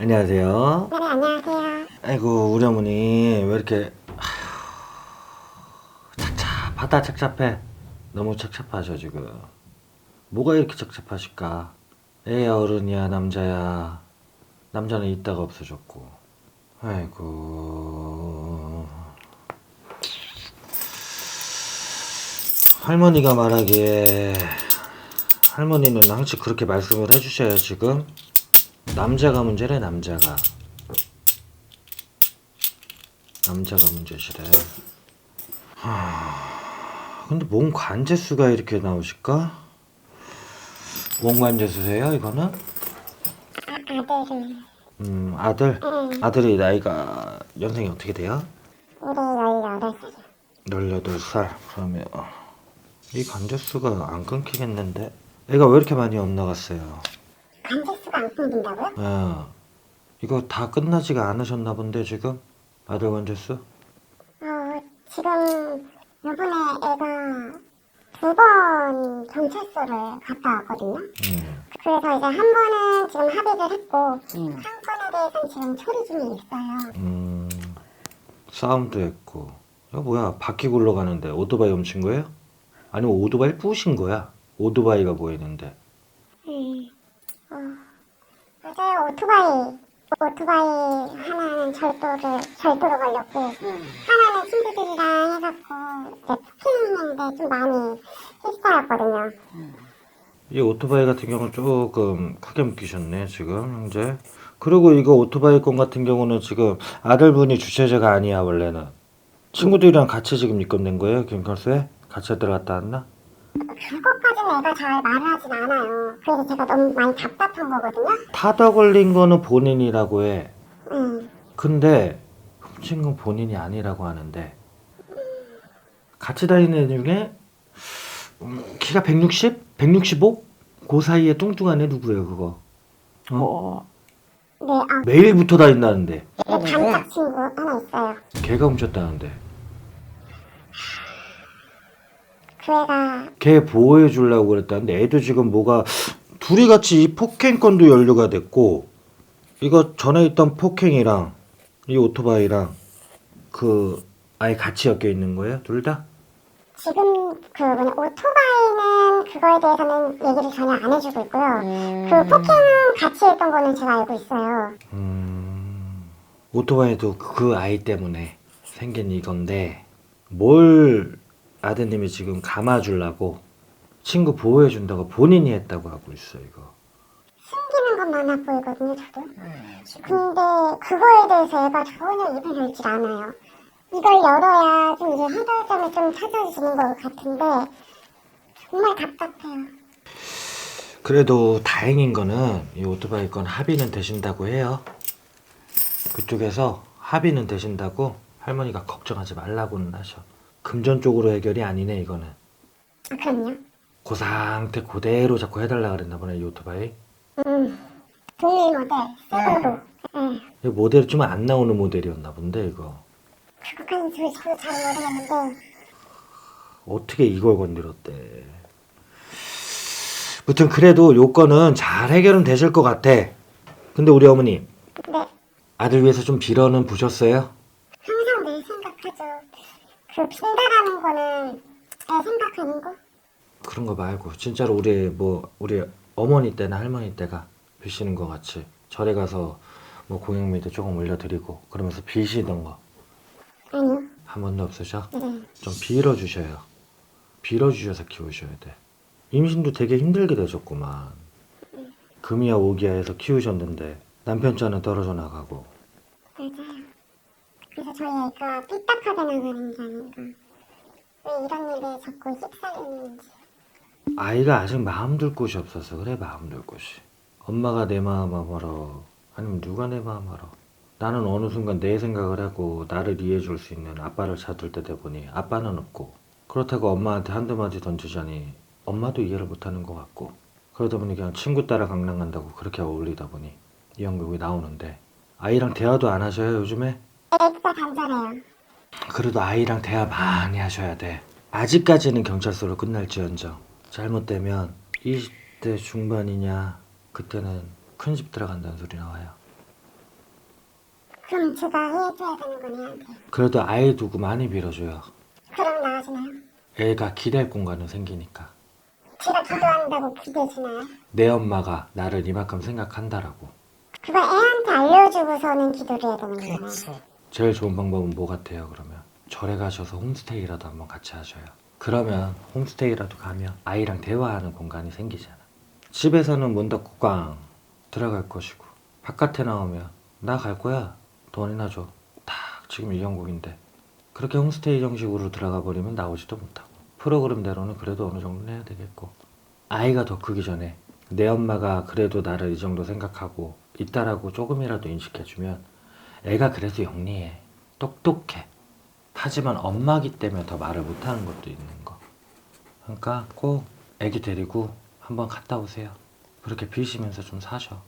안녕하세요. 네, 안녕하세요. 아이고 우리 어머니 왜 이렇게 하... 착잡하다 착잡해. 너무 착잡하셔 지금. 뭐가 이렇게 착잡하실까? 애야 어른이야 남자야. 남자는 있다가 없어졌고. 아이고. 할머니가 말하기에 할머니는 항상 그렇게 말씀을 해주셔요 지금. 남자가 문제래 남자가. 남자가 문제시래. 하... 근데 몸 관제수가 이렇게 나오실까? 몸 관제수세요 이거는? 아, 아들이 음 아들. 응. 아들이 나이가 연생이 어떻게 돼요? 우리 18살. 18살 그러면 이 관제수가 안 끊기겠는데 애가 왜 이렇게 많이 엇나갔어요? 관제수가 안 끊긴다고요? 예. 이거 다 끝나지가 않으셨나 본데 지금 아들 관제수? 어, 지금 요번에 애가 두 번 경찰서를 갔다 왔거든요. 음. 그래서 이제 한 번은 지금 합의를 했고 한 건에 대해서는 지금 처리 중에 있어요. 음, 싸움도 했고. 이거 뭐야? 바퀴 굴러가는데 오토바이 훔친 거예요? 아니면 오토바이 부신 거야? 오토바이가 보이는데. 네. 어, 맞아요. 오토바이. 오토바이 하나는 절도를, 절도로 걸렸고, 하나는 친구들이랑 해갖고, 폭행했는데 좀 많이 휩싸였거든요. 이 오토바이 같은 경우는 조금 크게 묶이셨네, 지금, 형제. 그리고 이거 오토바이 건 같은 경우는 지금 아들분이 주최자가 아니야, 원래는. 친구들이랑 같이 지금 입금된 거예요, 경찰서에? 같이 들어갔다 왔나? 그것까지는 애가 잘 말을 하진 않아요. 그래서 제가 너무 많이 답답한 거거든요. 타다 걸린 거는 본인이라고 해. 응. 근데 훔친 건 본인이 아니라고 하는데 같이 다니는 애 중에 음, 키가 160? 165? 그 사이에 뚱뚱한 애 누구예요 그거? 어? 네, 아, 매일 붙어 다닌다는데 내 단짝 친구 하나 있어요. 걔가 훔쳤다는데 그 애가, 걔 보호해 주려고 그랬다는데 애도 지금 뭐가 둘이 같이 이 폭행 건도 연루가 됐고 이거 전에 있던 폭행이랑 이 오토바이랑 그 아예 같이 엮여 있는 거예요 둘 다? 지금 그 뭐냐, 오토바이는 그거에 대해서는 얘기를 전혀 안 해주고 있고요. 그 폭행은 같이 했던 거는 제가 알고 있어요. 음, 오토바이도 그 아이 때문에 생긴 이건데 뭘 아드님이 지금 감아주려고 친구 보호해준다고 본인이 했다고 하고 있어 이거 숨기는 건 많아 보이거든요, 저도. 근데 그거에 대해서 애가 전혀 입을 열질 않아요. 이걸 열어야 좀 이제 해결점이 좀 찾아지는 것 같은데 정말 답답해요. 그래도 다행인 거는 이 오토바이 건 합의는 되신다고 해요 그쪽에서 합의는 되신다고 할머니가 걱정하지 말라고는 하셔 금전 쪽으로 해결이 아니네 이거는 아, 그럼요. 그 상태 그대로 자꾸 해달라 그랬나 보네 이 오토바이 음, 동일 모델, 새거로. 예, 이 모델이 좀 안 나오는 모델이었나 본데 이거 그것까지 저도 잘 모르겠는데 어떻게 이걸 건드렸대. 무튼 그래도 요건은 잘 해결은 되실 것 같아. 근데 우리 어머니 네, 아들 위해서 좀 빌어는 보셨어요? 항상 늘 생각하죠. 그 빈다라는 거는 내 생각하는 거? 그런 거 말고 진짜로 우리 뭐 우리 어머니 때나 할머니 때가 비시는 것 같이 절에 가서 뭐 공양미도 조금 올려드리고 그러면서 비시던 거 한 아니요. 번도 없으셔? 네. 좀 빌어주셔요. 빌어주셔서 키우셔야 돼. 임신도 되게 힘들게 되셨구만. 금이야 오기야 해서 키우셨는데 남편 자는 떨어져 나가고 맞아요. 그래서 저희 애가 삐딱하게 나가는 게 아닌가. 왜 이런 일에 자꾸 휩싸이는지. 아이가 아직 마음 둘 곳이 없어서 그래 마음 둘 곳이 엄마가 내 마음 알아 아니면 누가 내 마음 알아 나는 어느 순간 내 생각을 하고 나를 이해해 줄 수 있는 아빠를 찾을 때돼 보니 아빠는 없고 그렇다고 엄마한테 한두 마디 던지자니 엄마도 이해를 못하는 것 같고 그러다 보니 그냥 친구 따라 강남 간다고 그렇게 어울리다 보니 이 연극이 나오는데 아이랑 대화도 안 하셔요 요즘에? 간절해요. 그래도 아이랑 대화 많이 하셔야 돼. 아직까지는 경찰서로 끝날지언정 잘못되면 20대 중반이냐 그때는 큰 집 들어간다는 소리 나와요. 그럼 제가 해줘야 되는 거네 한테. 그래도 아이 두고 많이 빌어줘요. 그럼 나아지나요? 애가 기댈 공간은 생기니까. 제가 기도한다고 기대지나요? 내 엄마가 나를 이만큼 생각한다라고. 그거 애한테 알려주고서는 기도를 해야 되는 거잖아요. 제일 좋은 방법은 뭐 같아요, 그러면? 절에 가셔서 홈스테이라도 한번 같이 하셔요. 그러면 홈스테이라도 가면 아이랑 대화하는 공간이 생기잖아. 집에서는 문 닫고 꽝 들어갈 것이고, 바깥에 나오면 나 갈 거야. 돈이나 줘. 딱 지금 이 형국인데. 그렇게 홈스테이 형식으로 들어가 버리면 나오지도 못하고. 프로그램대로는 그래도 어느 정도는 해야 되겠고. 아이가 더 크기 전에 내 엄마가 그래도 나를 이 정도 생각하고 있다라고 조금이라도 인식해주면 애가 그래서 영리해. 똑똑해. 하지만 엄마기 때문에 더 말을 못하는 것도 있는 거. 그러니까 꼭 애기 데리고 한번 갔다 오세요. 그렇게 비시면서 좀 사셔.